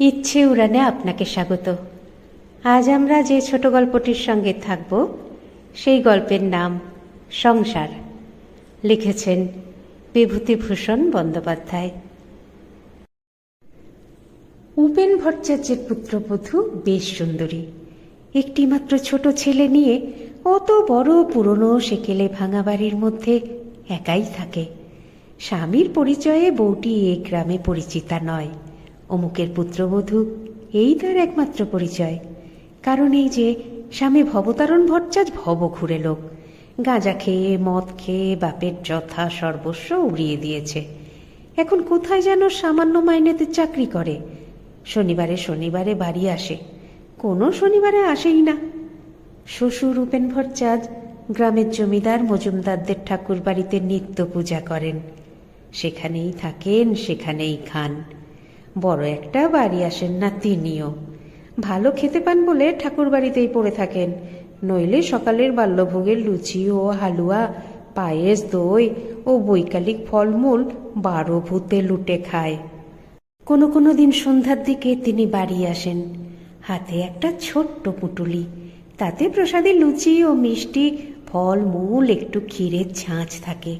ইচ্ছে উড়ানে আপনাকে স্বাগত। আজ আমরা যে ছোট গল্পটির সঙ্গে থাকব, সেই গল্পের নাম সংসার। লিখেছেন বিভূতিভূষণ বন্দ্যোপাধ্যায়। উপেন ভট্টাচার্যের পুত্রবধূ বেশ সুন্দরী। একটি মাত্র ছোট ছেলে নিয়ে অত বড় পুরনো সেকেলে ভাঙা বাড়ির মধ্যে একাই থাকে। স্বামীর পরিচয়ে বউটি এ গ্রামে পরিচিতা নয়। অমুকের পুত্রবধূ, এই তার একমাত্র পরিচয়। কারণ এই যে, স্বামী ভবতারণ ভট্টাচ ভব ঘুরে লোক। গাঁজা খেয়ে, মদ খেয়ে, বাপের যথা সর্বস্ব উড়িয়ে দিয়েছে। এখন কোথায় যেন সামান্য মাইনেতে চাকরি করে? শনিবারে শনিবারে বাড়ি আসে। কোনো শনিবারে আসেই না। শ্বশুর উপেন ভট্টাচ গ্রামের জমিদার মজুমদারদের ঠাকুর বাড়িতে নিত্য পূজা করেন। সেখানেই থাকেন, সেখানেই খান। বড় একটা বাড়ি আসেন না তিনিও। ভালো খেতে পান বলে ঠাকুর বাড়িতেই পড়ে থাকেন। নইলে সকালের বাল্যভোগের লুচি ও হালুয়া, পায়েস, দই ও বৈকালিক ফলমূল বারো ভূতে লুটে খায়। কোনো কোনো দিন সন্ধ্যার দিকে তিনি বাড়ি আসেন। হাতে একটা ছোট্ট পুটুলি। তাতে প্রসাদে লুচি ও মিষ্টি ফল মূল একটু ক্ষীরের ছাঁচ থাকে।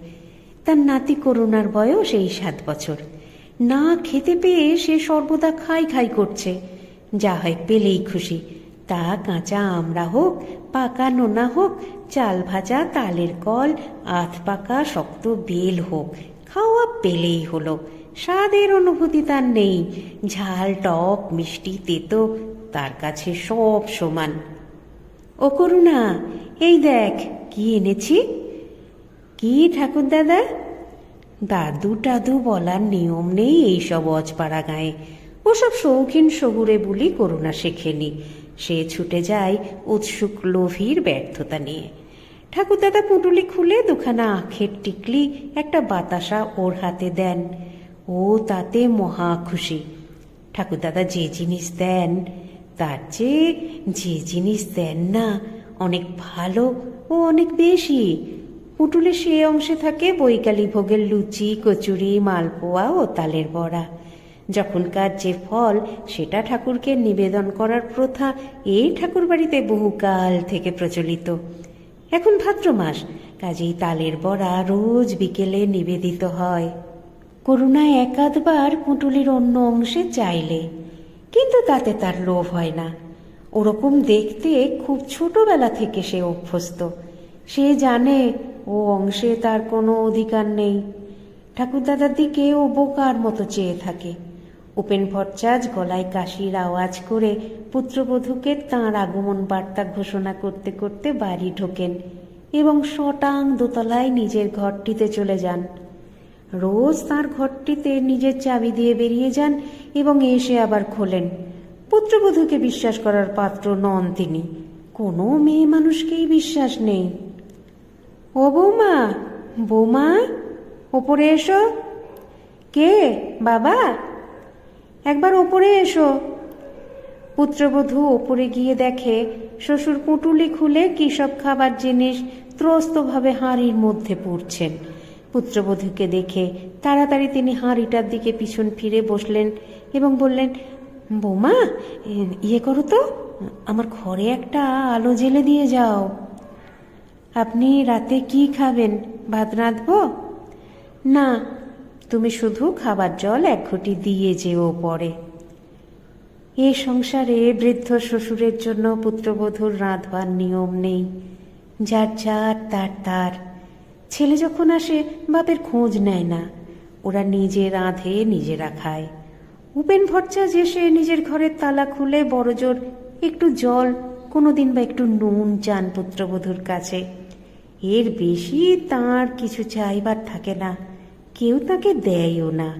তার নাতি করুণার বয়স এই সাত বছর। না খেতে পেয়ে সে সর্বদা খাই খাই করছে। যা হয় পেলেই খুশি। তা কাঁচা আমড়া হোক, পাকা নোনা হোক, চাল ভাজা, তালের কল, আধ পাকা শক্ত বেল হোক, খাওয়া পেলেই হলো। স্বাদের অনুভূতি তার নেই। ঝাল, টক, মিষ্টি, তেতো, তার কাছে সব সমান। ও করুণা, এই দেখ, কি এনেছি? কি ঠাকুর দাদা? দাদু টাদু বলার নিয়ম নেই এইসব অজপাড়া গায়ে। ওসব শৌখিন শহুরে বলি করুণা শেখেনি। সে ছুটে যায় উৎসুক লোভীর ব্যর্থতা নিয়ে। ঠাকুরদাদা পুটুলি খুলে দুখানা আখের টিকলি একটা বাতাসা ওর হাতে দেন। ও তাতে মহা খুশি। ঠাকুরদাদা যে জিনিস দেন, তার চেয়ে যে জিনিস দেন না, অনেক ভালো ও অনেক বেশি। পুটুলে সে অংশে থাকে বৈকালী ভোগের লুচি, কচুরি, মালপোয়া ও তালের বড়া। যখনকার যে ফল, সেটা ঠাকুরকে নিবেদন করার প্রথা এই ঠাকুর বাড়িতে বহুকাল থেকে প্রচলিত। এখন ভাদ্র মাস, কাজেই তালের বড়া রোজ বিকেলে নিবেদিত হয়। করুণা একাধবার পুঁটুলির অন্য অংশে চাইলে, কিন্তু তাতে তার লোভ হয় না। ওরকম দেখতে খুব ছোটবেলা থেকে সে অভ্যস্ত। সে জানে ও অংশে তার কোনো অধিকার নেই। ঠাকুরদাদার দিকে ও বোকার মতো চেয়ে থাকে। উপেন ভট্টাচ গলায় কাশির আওয়াজ করে পুত্রবধূকে তাঁর আগমন বার্তা ঘোষণা করতে করতে বাড়ি ঢোকেন এবং শটাং দোতলায় নিজের ঘরটিতে চলে যান। রোজ তার ঘরটিতে নিজের চাবি দিয়ে বেরিয়ে যান এবং এসে আবার খোলেন। পুত্রবধূকে বিশ্বাস করার পাত্র নন তিনি। কোনো মেয়ে মানুষকেই বিশ্বাস নেই। ও বৌমা বৌমা, ওপরে এসো। কে, বাবা? একবার ওপরে এসো। পুত্রবধূ ওপরে গিয়ে দেখে, শ্বশুর পুঁটুলি খুলে কী সব খাবার জিনিস ত্রস্তভাবে হাঁড়ির মধ্যে পড়ছেন। পুত্রবধূকে দেখে তাড়াতাড়ি তিনি হাঁড়িটার দিকে পিছন ফিরে বসলেন এবং বললেন, বৌমা ইয়ে করো তো, আমার ঘরে একটা আলো জেলে দিয়ে যাও। আপনি রাতে কি খাবেন? ভাত রাঁধবো? না, তুমি শুধু খাবার জল এক ঘটি দিয়ে যেও পরে। এ সংসারে বৃদ্ধ শ্বশুরের জন্য পুত্রবধূর রাঁধবার নিয়ম নেই। যার যার তার তার। ছেলে যখন আসে, বাপের খোঁজ নেয় না। ওরা নিজে রাঁধে, নিজেরা খায়। উপেন ভট্টাচ এসে নিজের ঘরের তালা খুলে বড়জোর একটু জল, কোনোদিন বা একটু নুন চান পুত্রবধূর কাছে। এর বেশি তার কিছু চাইবার থাকে না, কেউ তাকে দেয়ও না।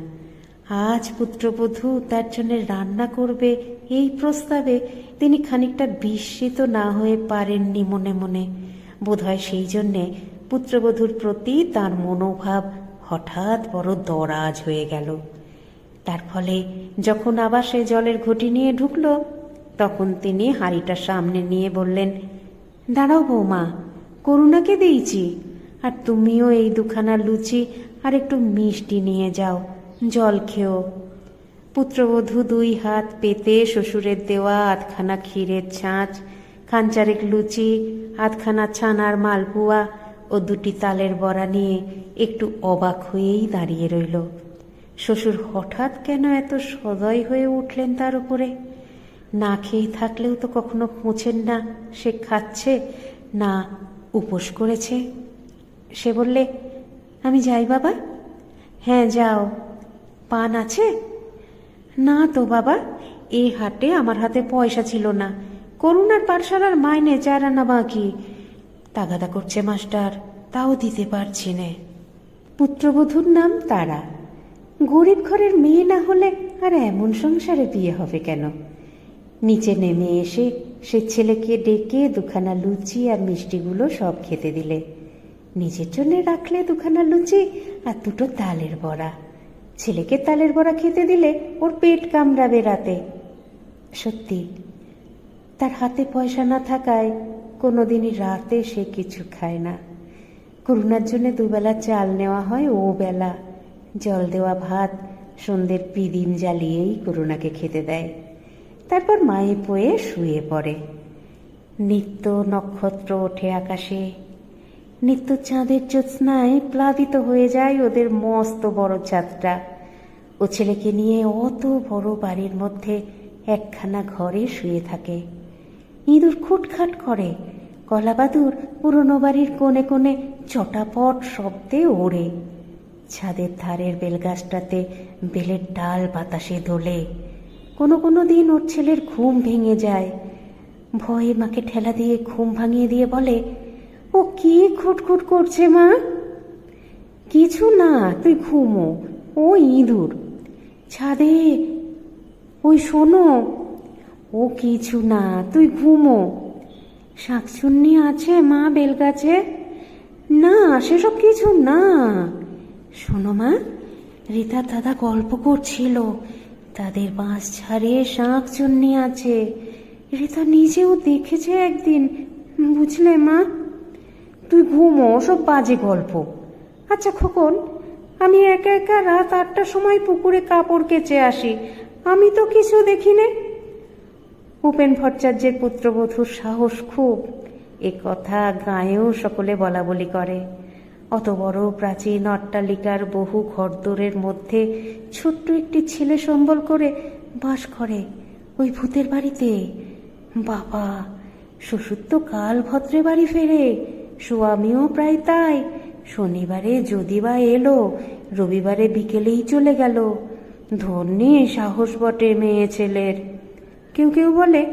আজ পুত্রবধূ তার জন্য রান্না করবে এই প্রস্তাবে তিনি খানিকটা বিস্মিত না হয়ে পারেননি মনে মনে। বোধহয় সেই জন্যে পুত্রবধূর প্রতি তার মনোভাব হঠাৎ বড় দরাজ হয়ে গেল। তার ফলে যখন আবার সে জলের ঘটি নিয়ে ঢুকল, তখন তিনি হাঁড়িটা সামনে নিয়ে বললেন, দাঁড়াও বৌমা করুণাকে দিয়েছি। আর তুমিও এই দুখানা লুচি আর একটু মিষ্টি নিয়ে যাও। জল খেও। পুত্রবধূ দুই হাত পেতে শ্বশুরের দেওয়া আধখানা ক্ষীরের ছাঁচ, খানচারেক লুচি, আধখানা ছানার মালপুয়া ও দুটি তালের বড়া নিয়ে একটু অবাক হয়েই দাঁড়িয়ে রইল। শ্বশুর হঠাৎ কেন এত সদয় হয়ে উঠলেন তার উপরে? না খেয়ে থাকলেও তো কখনো পৌঁছেন না, সে খাচ্ছে? না উপোস করেছে। সে বললে, আমি যাই বাবা? হ্যাঁ যাও। পান আছে? না তো বাবা এই হাটে আমার হাতে পয়সা ছিল না। করুণার পাঠশালার মাইনে চার না বাকি। তাগাদা করছে মাস্টার, তাও দিতে পারছি নে। পুত্রবধূর নাম তারা। গরিব ঘরের মেয়ে না হলে আর এমন সংসারে বিয়ে হবে কেন? নিচে নেমে এসে সে ছেলেকে ডেকে দুখানা লুচি আর মিষ্টিগুলো সব খেতে দিলে। নিজের জন্য রাখলে দুখানা লুচি আর দুটো তালের বড়া। ছেলেকে তালের বড়া খেতে দিলে ওর পেট কামড়াবে রাতে। সত্যি, তার হাতে পয়সা না থাকায় কোনোদিনই রাতে সে কিছু খায় না। করুণার জন্য দুবেলা চাল নেওয়া হয় ও বেলা। জল দেওয়া ভাত সন্ধ্যের পিদিম জ্বালিয়েই করুণাকে খেতে দেয়। তারপর মায়ে পয়ে শুয়ে পড়ে। নিত্য নক্ষত্র ওঠে আকাশে। নিত্য চাঁদের জ্যোৎস্নায় প্লাবিত হয়ে যায় ওদের মস্ত বড় চাঁদটা। ও ছেলেকে নিয়ে অত বড় বাড়ির মধ্যে একখানা ঘরে শুয়ে থাকে। ইঁদুর খুটখাট করে। কলাবাদুর পুরনো বাড়ির কোণে কোণে চটাপট শব্দে ওড়ে। ছাদের ধারের বেলগাছটাতে বেলের ডাল বাতাসে দোলে। কোনো কোনো দিন ওর ছেলের ঘুম ভেঙে যায়। ভয়ে মাকে ঠেলা দিয়ে ঘুম ভাঙিয়ে দিয়ে বলে, ও কি খুটখুট করছে মা? কিছু না, তুই ঘুমো, ও ইঁদুর। ছাদে, ওই শোনো, ও কিছু না, তুই ঘুমো। শাকচুন্নি আছে মা বেলগাছে? না, সেসব কিছু না। শোনো মা, রীতার দাদা গল্প করছিল তাদের বাঁশ ঝাড়ে শাঁখ চুন্নি আছে। রীতা নিজেও দেখেছে একদিন। বুঝলে মা? তুই ঘুমো, সব বাজে গল্প। আচ্ছা খোকন, আমি একা একা রাত আটটার সময় পুকুরে কাপড় কেচে আসি। আমি তো কিছু দেখি নে উপেন ভট্টাচার্যের পুত্রবধূর সাহস খুব। এ কথা গাঁয়েও সকলে বলা বলি করে। অত বড় প্রাচীন অট্টালিকার বহু ঘরদোরের মধ্যে ছোট্ট একটি ছেলে সম্বল করে বাস করে ওই ভূতের বাড়িতে। বাবা, শ্বশুর তো কাল ভদ্রে বাড়ি ফেরে স্বামীও প্রায় তাই। শনিবারে যদি বা এলো, রবিবারে বিকেলেই চলে গেল। ধন্যে সাহস বটে মেয়ে ছেলের। কেউ কেউ বলে,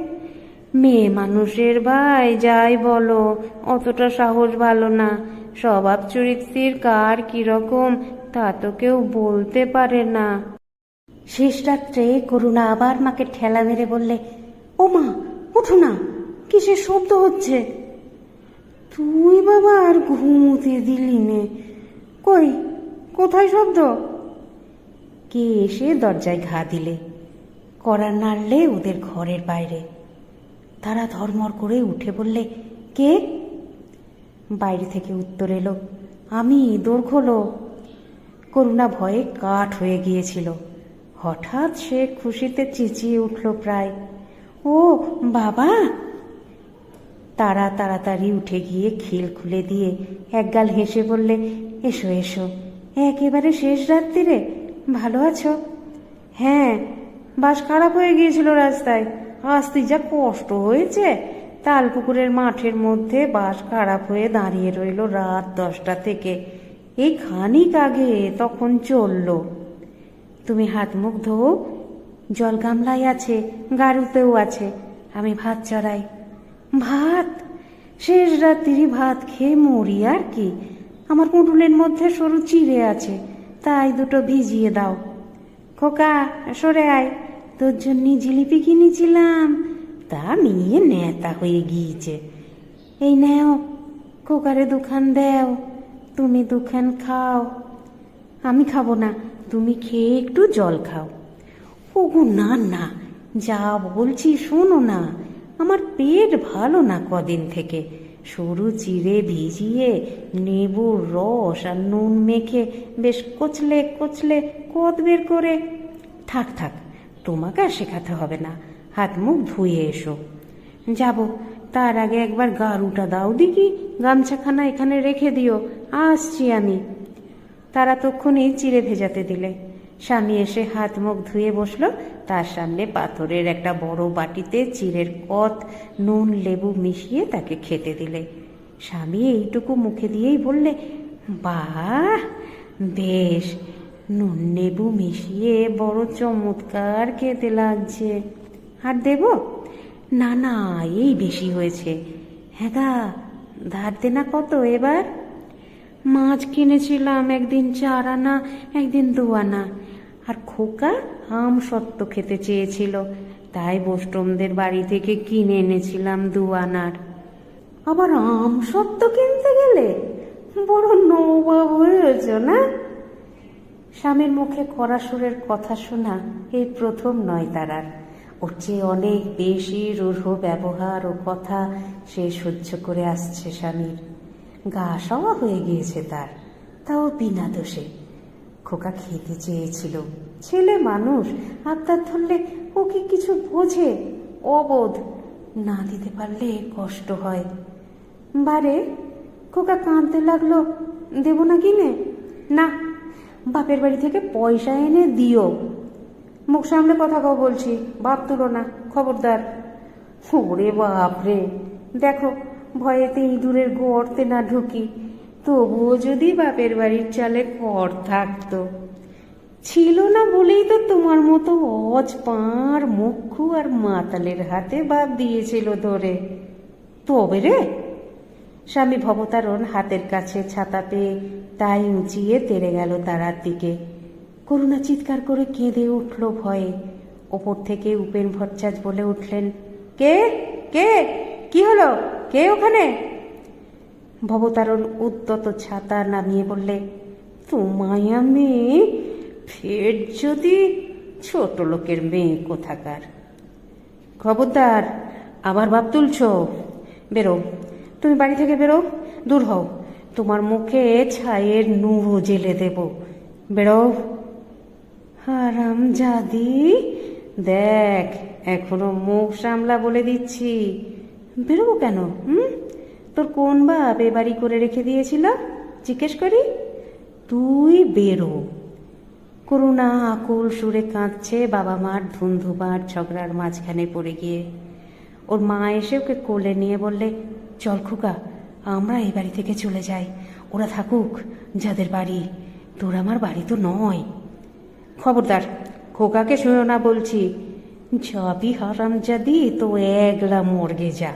মেয়ে মানুষের ভাই, যাই বলো, অতটা সাহস ভালো না। স্বভাব চরিত্রের কার কীরকম, তা তো কেউ বলতে পারে না। শেষ রাত্রে করুণা আবার মাকে ঠেলা মেরে বললে, ও মা, উঠো না, কিসের শব্দ হচ্ছে? তুই বাবা আর ঘুমুতে দিলি নে, কই, কোথায় শব্দ? কে এসে দরজায় ঘা দিলে করার নাড়লে ওদের ঘরের বাইরে। তারা ধর্মর করে উঠে বললে, কে? বাইরে থেকে উত্তর এলো, আমি দোর খোলো করুণা ভয়ে কাঠ হয়ে গিয়েছিল। হঠাৎ সে খুশিতে চেঁচিয়ে উঠল প্রায়, ও, বাবা! তারা তাড়াতাড়ি উঠে গিয়ে খিল খুলে দিয়ে একগাল হেসে বললে, এসো এসো, একেবারে শেষ রাত্রিরে, ভালো আছো? হ্যাঁ বাস খারাপ হয়ে গিয়েছিল রাস্তায় আসতে যা কষ্ট হয়েছে তালপুকুরের মাঠের মধ্যে বাস খারাপ হয়ে দাঁড়িয়ে রইল রাত দশটা থেকে। এই খানিক আগে তখন চলল। তুমি হাত মুখ ধোও জল গামলায় আছে গাড়ুতেও আছে, আমি ভাত চড়াই। ভাত? শেষ রাত্রি ভাত খেয়ে মরি আর কি? আমার পুটুলের মধ্যে সরু চিড়ে আছে, তাই দুটো ভিজিয়ে দাও। খোকা, সরে আয়, তোর জন্য জিলিপি কিনেছিলাম। তা নিয়ে নেতা হয়ে গিয়েছে। এই নেও খোকারে দুখান দেও, তুমি দুখান খাও। আমি খাব না, তুমি খেয়ে একটু জল খাও। ওগো, না না, যা বলছি শোনো না, আমার পেট ভালো না কদিন থেকে। সরু চিড়ে ভিজিয়ে নেবুর রস আর নুন মেখে বেশ কচলে কচলে কদ বের করে। থাক থাক, তোমাকে আর শেখাতে হবে না। হাত মুখ ধুয়ে এসো। যাব, তার আগে একবার গারুটা দাও। দেখি গামছাখানা এখানে রেখে দিও। আসছি আমি। তারা তক্ষুনি চিড়ে ভেজাতে দিলে। স্বামী এসে হাত মুখ ধুয়ে বসল। তার সামনে পাথরের একটা বড় বাটিতে চিড়ের কত নুন, লেবু মিশিয়ে তাকে খেতে দিলে। স্বামী এইটুকু মুখে দিয়েই বললে, বাহ, বেশ। নুন, লেবু মিশিয়ে বড় চমৎকার খেতে লাগছে। আর দেব? না না, এই বেশি হয়েছে। হ্যাঁ গা, ধার দেনা কত এবার? মাছ কিনেছিলাম, একদিন চার আনা, একদিন দু আনা। আর খোকা আম সত্ত্ব খেতে চেয়েছিল, তাই বোষ্টমদের বাড়ি থেকে কিনে এনেছিলাম দু আনার। আবার আম সত্ত্ব কিনতে গেলে? বড় নৌবাব হয়েছ না? স্বামীর মুখে কড়া সুরের কথা শোনা এই প্রথম নয় তারার। ওর চেয়ে অনেক বেশি রূঢ় ব্যবহার ও কথা সে সহ্য করে আসছে স্বামীর। গা সওয়া হয়ে গিয়েছে তার। তাও বিনা দোষে। খোকা খেতে চেয়েছিল। ছেলে মানুষ, আবদার ধরলে ও কি কিছু বোঝে? অবোধ। না দিতে পারলে কষ্ট হয়। বারে, খোকা কাঁদতে লাগল, দেব না কিনে? না, বাপের বাড়ি থেকে পয়সা এনে দিও। মুখ সামনে কথা কও বলছি, বাপ তুলো না খবরদার। ওরে বাপরে দেখো, ভয়েতে ইঁদুরের গর্তে না ঢুকি, তবুও যদি বাপের বাড়ির চালে কর থাকতো। ছিল না বলেই তো তোমার মতো অজ পাঁড় মুখু আর মাতালের হাতে বাপ দিয়েছিল ধরে। তবে রে, স্বামী ভবতারণ হাতের কাছে ছাতা পেয়ে তাই উঁচিয়ে তেড়ে গেল তারার দিকে। করুণা চিৎকার করে কেঁদে উঠল ভয়ে। ওপর থেকে উপেন ভট্টাচ বলে উঠলেন, কে? কে? কি হলো? কে ওখানে? ভবতারণ উদ্যত ছাতা নামিয়ে বললে, তোমায় আমি? ফের যদি ছোট লোকের মেয়ে কোথাকার? খবরদার, আবার ভাব তুলছ? বেরো। তুমি বাড়ি থেকে বেরো, দূর হও। তোমার মুখে ছায়ের নুরো জেলে দেব। বেরো। হারাম জাদি। দেখ, এখনও মুখ সামলা বলে দিচ্ছি। বেরোবো কেন, হুম? তোর কোন বাপ এ বাড়ি করে রেখে দিয়েছিল? জিজ্ঞেস করি। তুই বেরো। করুণা আকুল সুরে কাঁদছে বাবা মার ধুন্ধুবার ঝগড়ার মাঝখানে পড়ে গিয়ে। ওর মা এসে ওকে কোলে নিয়ে বললে, চল খুকা, আমরা এই বাড়ি থেকে চলে যাই। ওরা থাকুক, যাদের বাড়ি। তোর আমার বাড়ি তো নয়। খবরদার, খোকাকে শুনো না বলছি। যাবি হারাম জাদি তো একলা মর্গে যা,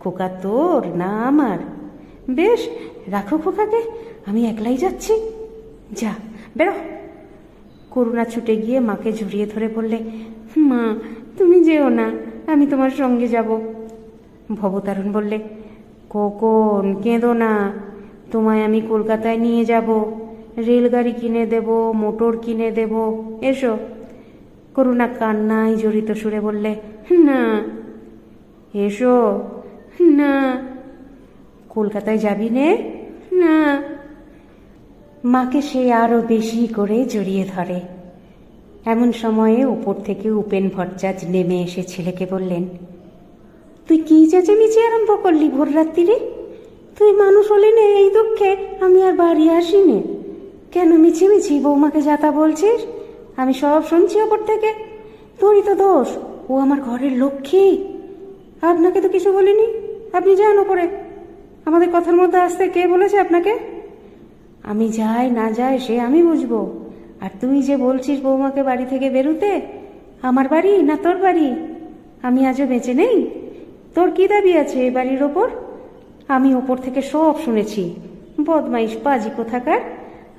খোকা তোর না আমার। বেশ, রাখো খোকাকে, আমি একলাই যাচ্ছি। যা, বেরো। করুণা ছুটে গিয়ে মাকে জড়িয়ে ধরে বললে, মা, তুমি যেও না, আমি তোমার সঙ্গে যাব। ভবতারণ বললে, কখন? কেঁদো না, তোমায় আমি কলকাতায় নিয়ে যাব। রেলগাড়ি কিনে দেব, মোটর কিনে দেব। এসো। করুণা কান্নায় জড়িত সুরে বললে, না। এসো। না। কলকাতায় যাবি নে? না। মাকে সে আরও বেশি করে জড়িয়ে ধরে। এমন সময়ে উপর থেকে উপেন ভট্টাচ নেমে এসে ছেলেকে বললেন, তুই কি চেঁচেমেচি আরম্ভ করলি ভোর রাত্রিরে তুই মানুষ হলি না এই দুঃখে, আমি আর বাড়ি আসিনি। কেন মিছিমিছি বৌমাকে যাতা বলছিস? আমি সব শুনছি ওপর থেকে। তোরই তো দোষ, ও আমার ঘরের লক্ষ্মী। আপনাকে তো কিছু বলিনি? আপনি যান ওপরে। আমাদের কথার মধ্যে আসতে কে বলেছে আপনাকে? আমি যাই, না যাই, সে আমি বুঝব। আর তুই যে বলছিস বৌমাকে বাড়ি থেকে বেরুতে, আমার বাড়ি না তোর বাড়ি? আমি আজও বেঁচে নেই? তোর কি দাবি আছে এই বাড়ির ওপর? আমি ওপর থেকে সব শুনেছি। বদমাইশ পাজি কোথাকার?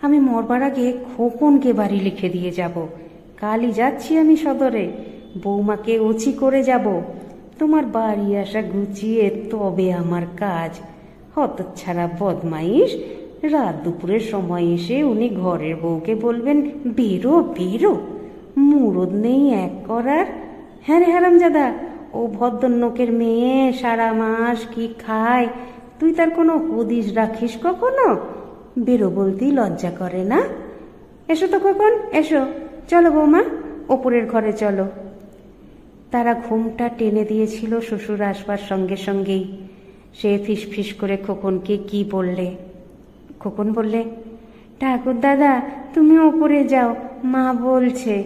আমি মরবার আগে খোকনকে বাড়ি লিখে দিয়ে যাব। কালই যাচ্ছি আমি সদরে। বৌমাকে ওচি করে যাব। তোমার বাড়ি আসা গুছিয়ে তবে আমার কাজ। হতচ্ছাড়া বদমাইশ। রাত দুপুরের সময় এসে উনি ঘরের বউকে বলবেন, বেরো বেরো। মুরদ নেই এক করার। হ্যাঁ রে হারামজাদা, ও ভদ্রনোকের মেয়ে সারা মাস কি খায়? তুই তার কোনো হদিস রাখিস কখনো? বেরো বলতেই লজ্জা করে না? এসো তো কখন এসো। চলো বৌমা, ওপরের ঘরে চলো। তারা ঘুমটা টেনে দিয়েছিল শ্বশুর আসবার সঙ্গে সঙ্গেই। সে ফিসফিস করে খোকনকে কি বললে? খোকন বললে, ঠাকুর দাদা, তুমি ওপরে যাও, মা বলছে।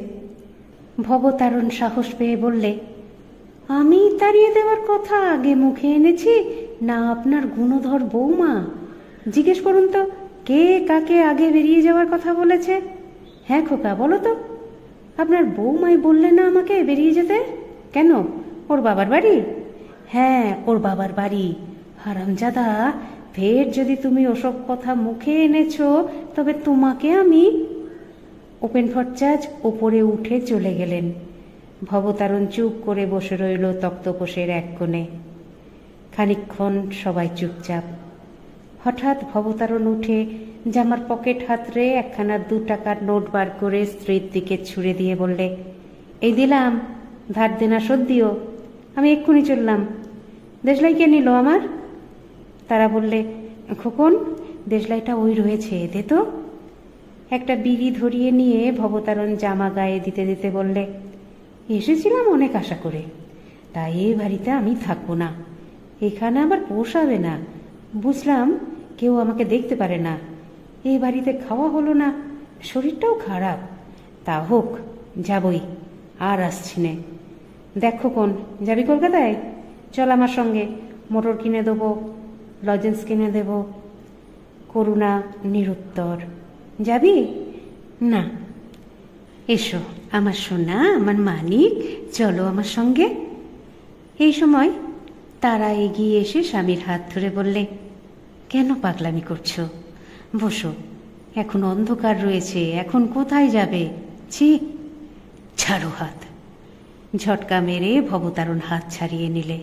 ভবতারণ সাহস পেয়ে বললে, আমি তাড়িয়ে দেওয়ার কথা, আগে মুখে এনেছি, না আপনার গুণধর বৌমা। জিজ্ঞেস করুন তো কে কাকে আগে বেরিয়ে যাওয়ার কথা বলেছে? হ্যাঁ খোকা, বলো তো। আপনার বৌমাই বললে না আমাকে বেরিয়ে যেতে? কেন? ওর বাবার বাড়ি? হ্যাঁ ওর বাবার বাড়ি। হারামজাদা, ফের যদি তুমি ওসব কথা মুখে এনেছ, তবে তোমাকে আমি ওপেন ভট্টাচ ওপরে উঠে চলে গেলেন। ভবতারণ চুপ করে বসে রইল তক্তপোষের এক কোণে। খানিকক্ষণ সবাই চুপচাপ। হঠাৎ ভবতারণ উঠে জামার পকেট হাতরে একখানা দু টাকার নোট বার করে স্ত্রীর দিকে ছুড়ে দিয়ে বললে, এই দিলাম, ধার দেনা শোধ দিও, আমি এক্ষুনি চললাম। দেশলাই কে নিল আমার? তারা বললে, খোকন, দেশলাইটা ওই রয়েছে, দে তো। একটা বিড়ি ধরিয়ে নিয়ে ভবতারণ জামা গায়ে দিতে দিতে বললে, এসেছিলাম অনেক আশা করে। তাই এ বাড়িতে আমি থাকব না। এখানে আমার পোষাবে না। বুঝলাম কেউ আমাকে দেখতে পারে না। এই বাড়িতে খাওয়া হলো না, শরীরটাও খারাপ। তা হোক, যাবই, আর আসছি নে। দেখো কোন, যাবি কলকাতায়? চল আমার সঙ্গে, মোটর কিনে দেবো, লজেন্স কিনে দেব। করুণা নিরুত্তর। যাবি? না। এসো, আমার সোনা, আমার মানিক চলো আমার সঙ্গে। এই সময় তারা এগিয়ে এসে স্বামীর হাত ধরে বললে, কেন পাগলামি করছ? বসো, এখন অন্ধকার রয়েছে, এখন কোথায় যাবে? ছি, ছাড়ো হাত। ঝটকা মেরে ভবতারণ হাত ছাড়িয়ে নিলে,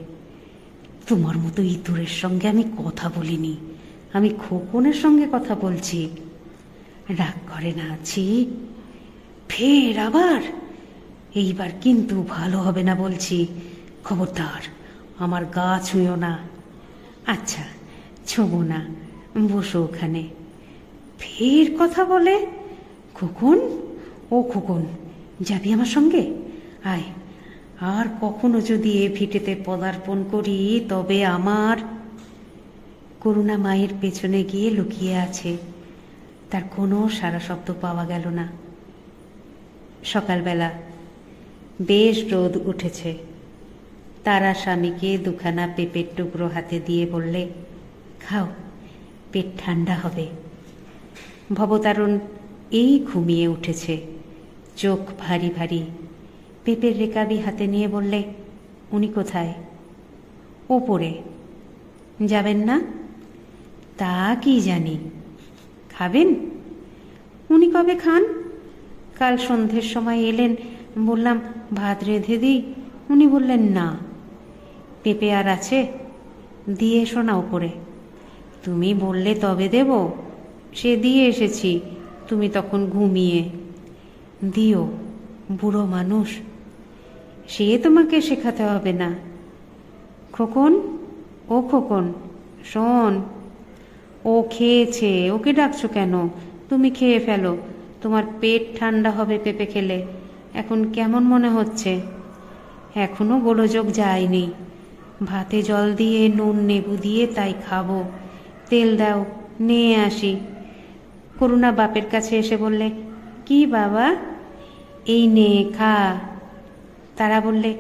তোমার মতো ইঁদুরের সঙ্গে আমি কথা বলিনি, আমি খোকনের সঙ্গে কথা বলছি। রাগ করে না আছি ফের আবার, এইবার কিন্তু ভালো হবে না বলছি, খবরদার। আমার গা ছুঁয়ো না। আচ্ছা ছোবো না, বসো ওখানে। ফের কথা বলে, খোকন, ও খোকন, যাবি আমার সঙ্গে? আয়, আর কখনো যদি এ ভিটেতে পদার্পণ করি, তবে আমার করুণা মায়ের পেছনে গিয়ে লুকিয়ে আছে। তার কোনো সারা শব্দ পাওয়া গেল না। সকালবেলা বেশ রোদ উঠেছে। তারা স্বামীকে দুখানা পেঁপের টুকরো হাতে দিয়ে বললে, খাও, পেট ঠান্ডা হবে। ভবতারণ এই ঘুমিয়ে উঠেছে। চোখ ভারী ভারী। পেঁপের রেকাবি হাতে নিয়ে বললে, উনি কোথায়? ওপরে। যাবেন না? তা কি জানি। খাবেন? উনি কবে খান? কাল সন্ধ্যের সময় এলেন। বললাম, ভাত রেঁধে দিই। উনি বললেন, না। পেঁপে আর আছে? দিয়ে এসো না ওপরে। তুমি বললে তবে দেব। সে দিয়ে এসেছি, তুমি তখন ঘুমিয়ে। দিও, বুড়ো মানুষ। সে তোমাকে শেখাতে হবে না। খোকন, ও খোকন, শোন। ও খেয়েছে, ওকে ডাকছো কেন? তুমি খেয়ে ফেলো। তোমার পেট ঠান্ডা হবে পেঁপে খেলে। এখন কেমন মনে হচ্ছে? এখনও গোলযোগ যায়নি। ভাতে জল দিয়ে নুন নেবু দিয়ে তাই খাব। তেল দাও, নিয়ে আসি। করুণা বাপের কাছে এসে বললে, কি বাবা? এই নে, খা। তারা বললে,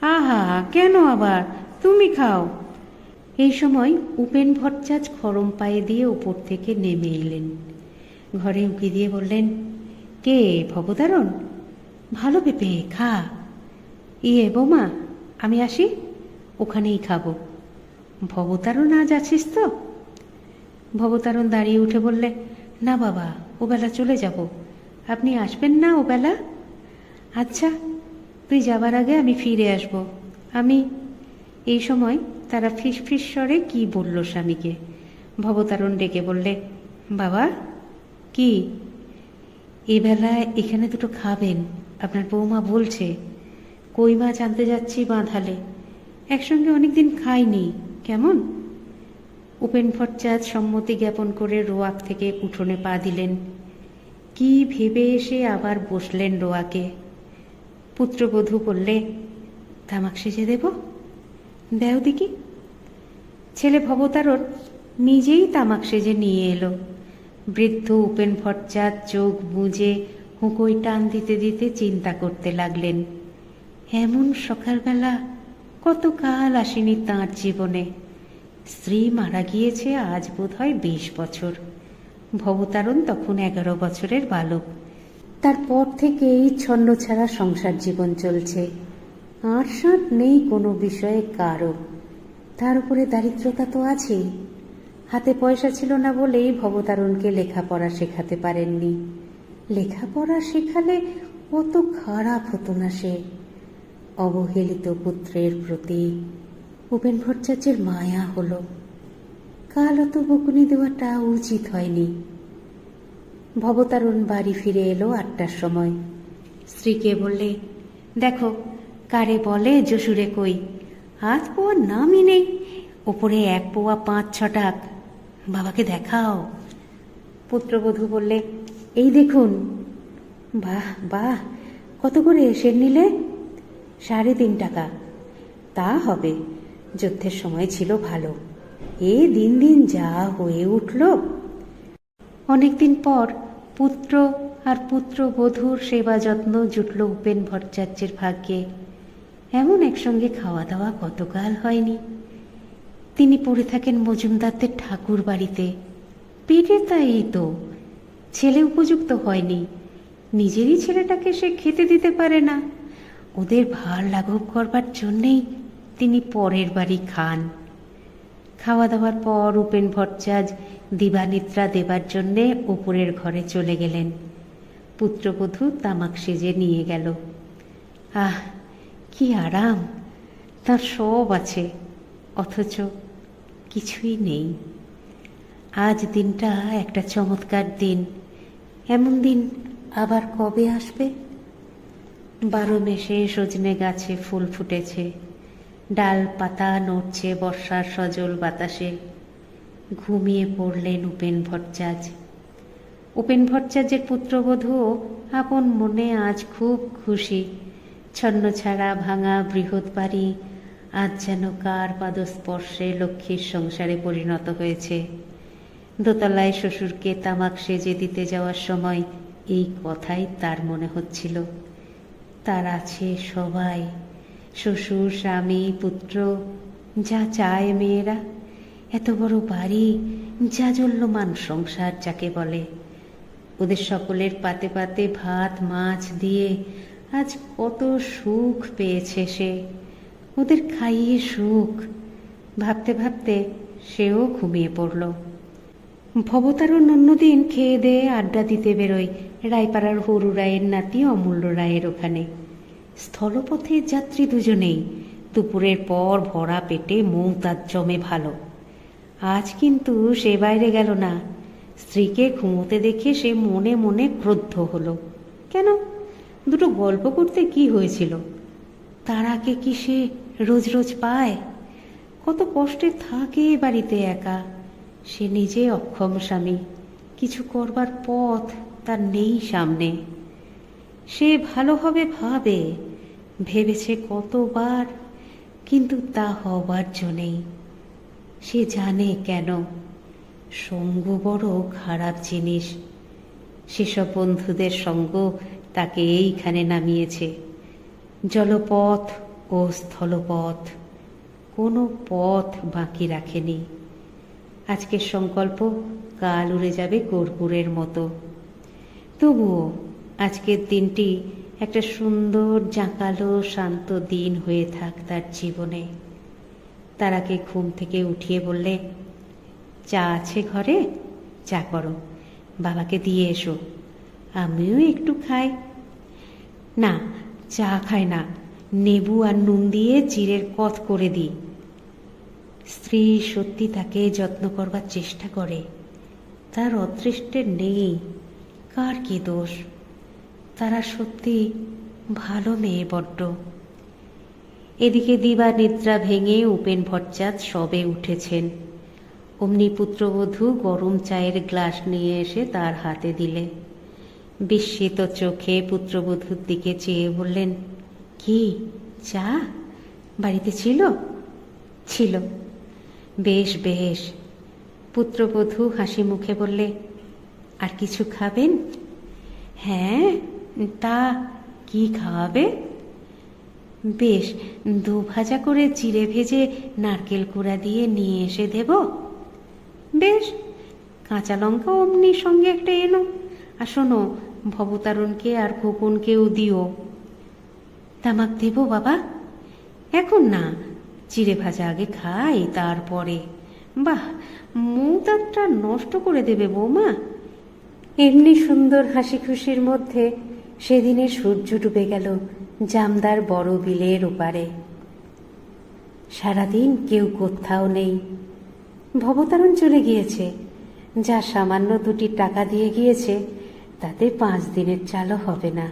আহা, কেন আবার? তুমি খাও। এই সময় উপেন ভট্টাচ খরম পায়ে দিয়ে উপর থেকে নেমে এলেন। ঘরে উঁকি দিয়ে বললেন, কে, ভবতারণ? ভালো পেঁপে, খা। ইয়ে বৌমা, আমি আসি? ওখানেই খাব। ভবতারণ আজ আছিস তো? ভবতারণ দাঁড়িয়ে উঠে বললে, না বাবা, ওবেলা চলে যাব। আপনি আসবেন না ওবেলা? আচ্ছা তুই যাবার আগে আমি ফিরে আসব। আমি এই সময় তারা ফিস ফিস স্বরে কি বলল স্বামীকে? ভবতারণ ডেকে বললে, বাবা, কি? এবেলায় এখানে দুটো খাবেন। আপনার বৌমা বলছে, কই মাছ আনতে যাচ্ছি বাঁধালে? একসঙ্গে অনেকদিন খাইনি। কেমন? উপেন ভট্টাচার্য সম্মতি জ্ঞাপন করে রোয়াক থেকে উঠোনে পা দিলেন। কি ভেবে এসে আবার বসলেন রোয়াকে? পুত্রবধূ বললে, তামাক সেজে দেব? দেও দেখি। ছেলে ভবতারণ নিজেই তামাক সেজে নিয়ে এলো। বৃদ্ধ উপেন ভট্টাচার্য চোখ বুঝে হুঁকোয় টান দিতে দিতে চিন্তা করতে লাগলেন। এমন সকালবেলা কত কাল আসেনি তাঁর জীবনে। স্ত্রী মারা গিয়েছে আজ বোধ হয় বিশ বছর। ভবতারণ তখন এগারো বছরের বালক। তারপর থেকেই ছন্ন ছাড়া সংসার জীবন চলছে। আট সাঁট নেই কোনো বিষয়ে কারও। তার উপরে দারিদ্রতা তো আছেই। হাতে পয়সা ছিল না বলেই ভবতারণকে লেখাপড়া শেখাতে পারেননি। লেখাপড়া শেখালে অত খারাপ হতো না সে। অবহেলিত পুত্রের প্রতি উপেন ভট্টাচার্যের মায়া হলো। কাল অত বকুনি দেওয়াটা উচিত হয়নি। ভবতারণ বাড়ি ফিরে এলো আটটার সময়। স্ত্রীকে বললে, দেখো, কারে বলে যশুরে কই? আজ পোয়ার নামই নেই। ওপরে এক পোয়া পাঁচ ছ টাক বাবাকে দেখাও। পুত্রবধূ বললে, এই দেখুন। বাহ বাহ, কত করে এসে নিলে? সাড়ে তিন টাকা। তা হবে। যুদ্ধের সময় ছিল ভালো। এ দিন দিন যা হয়ে উঠল। অনেকদিন পর পুত্র আর পুত্র পুত্রবধূর সেবা যত্ন জুটল উপেন ভট্টাচার্যের ভাগ্যে। এমন একসঙ্গে খাওয়া দাওয়া কতকাল হয়নি। তিনি পড়ে থাকেন মজুমদারদের ঠাকুর বাড়িতে। পেটে তাই তো। ছেলে উপযুক্ত হয়নি। নিজেরই ছেলেটাকে সে খেতে দিতে পারে না। ওদের ভার লাঘব করবার জন্যেই তিনি পরের বাড়ি খান। খাওয়া দাওয়ার পর উপেন ভট্টাচার্য দিবানিদ্রা দেবার জন্যে ওপরের ঘরে চলে গেলেন। পুত্রবধূ তামাক সেজে নিয়ে গেল। আহ, কি আরাম! তার সব আছে, অথচ কিছুই নেই। আজ দিনটা একটা চমৎকার দিন। এমন দিন আবার কবে আসবে? বারো মেশে সজনে গাছে ফুল ফুটেছে। ডাল পাতা নড়ছে বর্ষার সজল বাতাসে। ঘুমিয়ে পড়লেন উপেন ভট্টাচার্য। উপেন ভট্টাচার্যের পুত্রবধূও আপন মনে আজ খুব খুশি। ছন্ন ছাড়া ভাঙা বৃহৎ বাড়ি আজ যেন কার পাদস্পর্শে লক্ষ্মীর সংসারে পরিণত হয়েছে। দোতলায় শ্বশুরকে তামাক সেজে দিতে যাওয়ার সময় এই কথাই তার মনে হচ্ছিল। তার আছে সবাই, শ্বশুর, স্বামী, পুত্র, যা চায় মেয়েরা। এত বড় বাড়ি জাজল্যমান সংসার যাকে বলে। ওদের সকলের পাতে পাতে ভাত, মাছ দিয়ে আজ কত সুখ পেয়েছে সে। ওদের খাইয়ে সুখ। ভাবতে ভাবতে সেও ঘুমিয়ে পড়ল। ভবতারণ অন্যদিন খেয়ে দেয়ে আড্ডা দিতে বেরোয়। রায়পাড়ার হরু রায়ের নাতি অমূল্য রায়ের ওখানে। স্থলপথে যাত্রী দুজনেই। দুপুরের পর ভরা পেটে মৌতার জমে ভালো। আজ কিন্তু সে বাইরে গেল না। স্ত্রীকে ঘুমোতে দেখে সে মনে মনে ক্রুদ্ধ হলো। কেন? দুটো গল্প করতে কি হয়েছিল? তারাকে কি সে রোজ রোজ পায়? কত কষ্টে থাকে বাড়িতে একা। সে নিজে অক্ষম স্বামী। কিছু করবার পথ তার নেই সামনে। সে ভালো হবে ভাবে, ভেবেছে কতবার, কিন্তু তা হবার জন্যেই সে জানে কেন? সঙ্গ বড় খারাপ জিনিস। সেসব বন্ধুদের সঙ্গ তাকে এইখানে নামিয়েছে। জলপথ ও স্থলপথ, কোনো পথ বাকি রাখেনি। আজকের সংকল্প, কাল উড়ে যাবে কর্পূরের মতো। তবুও আজকের দিনটি একটা সুন্দর, জাঁকালো, শান্ত দিন হয়ে থাক তার জীবনে। তারাকে ঘুম থেকে উঠিয়ে বললে, চা আছে ঘরে? চা করো। বাবাকে দিয়ে এসো। আমিও একটু খাই। না, চা খায় না। নেবু আর নুন দিয়ে চিড়ের কথ করে দিই? স্ত্রী সত্যি তাকে যত্ন করবার চেষ্টা করে। তার অদৃষ্টের নেই। কার কি দোষ? তারা সত্যি ভালো মেয়ে বড্ড। এদিকে দিবা নিদ্রা ভেঙে উপেন ভট্টাচার্য সবে উঠেছেন। অমনি পুত্রবধূ গরম চায়ের গ্লাস নিয়ে এসে তার হাতে দিলে। বিস্মিত চোখে পুত্রবধূর দিকে চেয়ে বললেন, কি, চা? বাড়িতে ছিল? ছিল। বেশ বেশ। পুত্রবধূ হাসি মুখে বললে, আর কিছু খাবেন? হ্যাঁ তা কি খাওয়াবে? বেশ, দু ভাজা করে চিড়ে ভেজে নারকেল কুড়া দিয়ে নিয়ে এসে দেব। বেশ, কাঁচা লঙ্কা অমনি সঙ্গে একটা এনো। আর শোনো, ভবতারণকে আর খোকনকেও দিও। তামাক দেব বাবা? এখন না চিড়ে ভাজা আগে খাই, তারপরে। বাহ মৌতারটা নষ্ট করে দেবে বৌমা। এমনি সুন্দর হাসি খুশির মধ্যে সেদিনে সূর্য ডুবে গেল জামদার বড় বিলের ওপারে। সারাদিন কেউ কোথাও নেই। ভবতারণ চলে গিয়েছে। যা সামান্য দুটি টাকা দিয়ে গিয়েছে, তাতে পাঁচ দিনের চালও হবে না।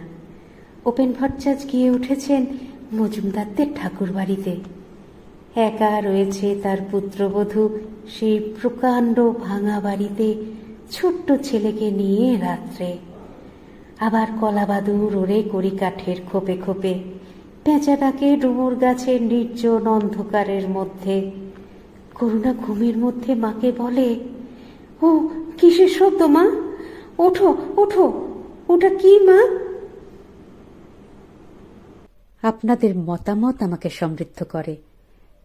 ওপেন ভট্টাচ গিয়ে উঠেছেন মজুমদারদের ঠাকুর বাড়িতে একা রয়েছে তার পুত্রবধূ। সেই প্রকাণ্ড ভাঙা বাড়িতে ছোট্ট ছেলেকে নিয়ে রাত্রে। আবার কলাবাদুর ওরে কড়ি কাঠের খোপে খোপে। পেঁচা ডাকে ডুমুর গাছের নির্জন অন্ধকারের মধ্যে। করুণা ঘুমের মধ্যে মাকে বলে, ও, কিসের শব্দ মা? ওঠো ওঠো। ওটা কি মা? আপনাদের মতামত আমাকে সমৃদ্ধ করে।